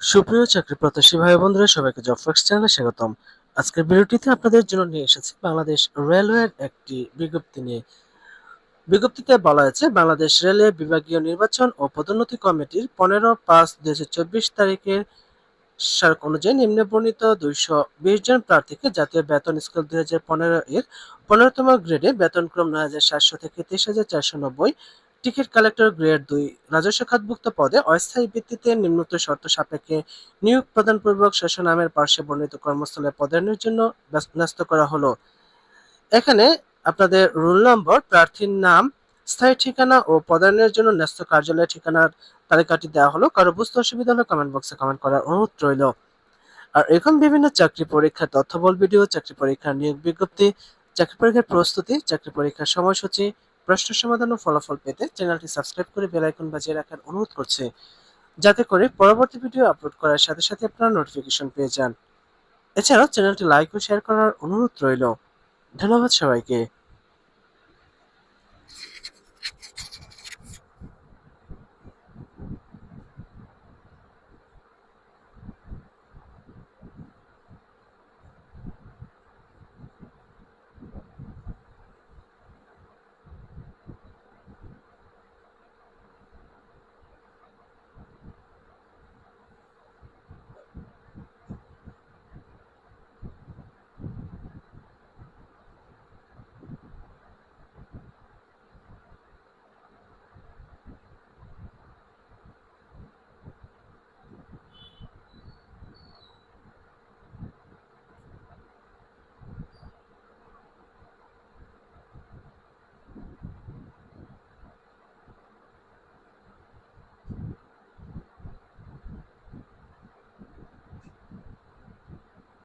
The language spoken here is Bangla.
সুপ্রিয় চাকরি প্রত্যাশী ভাই বন্ধুরা, সবাইকে জব ফাক্স চ্যানেলে স্বাগতম। আজকের ভিডিওটিতে আপনাদের জন্য নিয়ে এসেছি বাংলাদেশ রেলওয়ের একটি বিজ্ঞপ্তি নিয়ে। বিজ্ঞপ্তিতে বলা হয়েছে, বাংলাদেশ রেলওয়ে বিভাগীয় নির্বাচন ও পদোন্নতি কমিটির পনেরো পাঁচ চব্বিশ তারিখের সার্ক অনুযায়ী নিম্নে বর্ণিত দুইশো বিশ জন প্রার্থীকে জাতীয় বেতন স্কেল দুই হাজার পনেরো এর পনেরোতম গ্রেডে বেতনক্রম নয় হাজার সাতশো থেকে তেইশ হাজার চারশো নব্বই টিকিট কালেক্টর গ্রেড দুই, রাজস্ব খাতভুক্ত পদে অস্থায়ী ভিত্তিতে নিম্নোক্ত শর্ত সাপেক্ষে নিয়োগ প্রদানপূর্বক শাসন নামের পার্শ্বে বর্ণিত কর্মস্থলে পদায়নের জন্য ন্যস্ত করা হলো। এখানে আপনাদের রোল নম্বর, প্রার্থীর নাম, স্থায়ী ঠিকানা ও পদায়নের জন্য ন্যস্ত কার্যালয়ের ঠিকানার তালিকাটি দেওয়া হলো। কারও বুঝতে অসুবিধা হলে কমেন্ট বক্সে কমেন্ট করার অনুরোধ রইল। আর এরকম বিভিন্ন চাকরি পরীক্ষার তথ্যবল ভিডিও, চাকরি পরীক্ষার নিয়োগ বিজ্ঞপ্তি, চাকরি পরীক্ষার প্রস্তুতি, চাকরি পরীক্ষার সময়সূচি প্রশ্ন সমাধান ও ফলাফল পেতে চ্যানেলটি সাবস্ক্রাইব করে বেল আইকন বাজিয়ে রাখার অনুরোধ করছে। যাতে করে পরবর্তী ভিডিও আপলোড করার সাথে সাথে আপনারা নোটিফিকেশন পেয়ে যান। এছাড়াও চ্যানেলটি লাইক ও শেয়ার করার অনুরোধ রইল। ধন্যবাদ সবাইকে।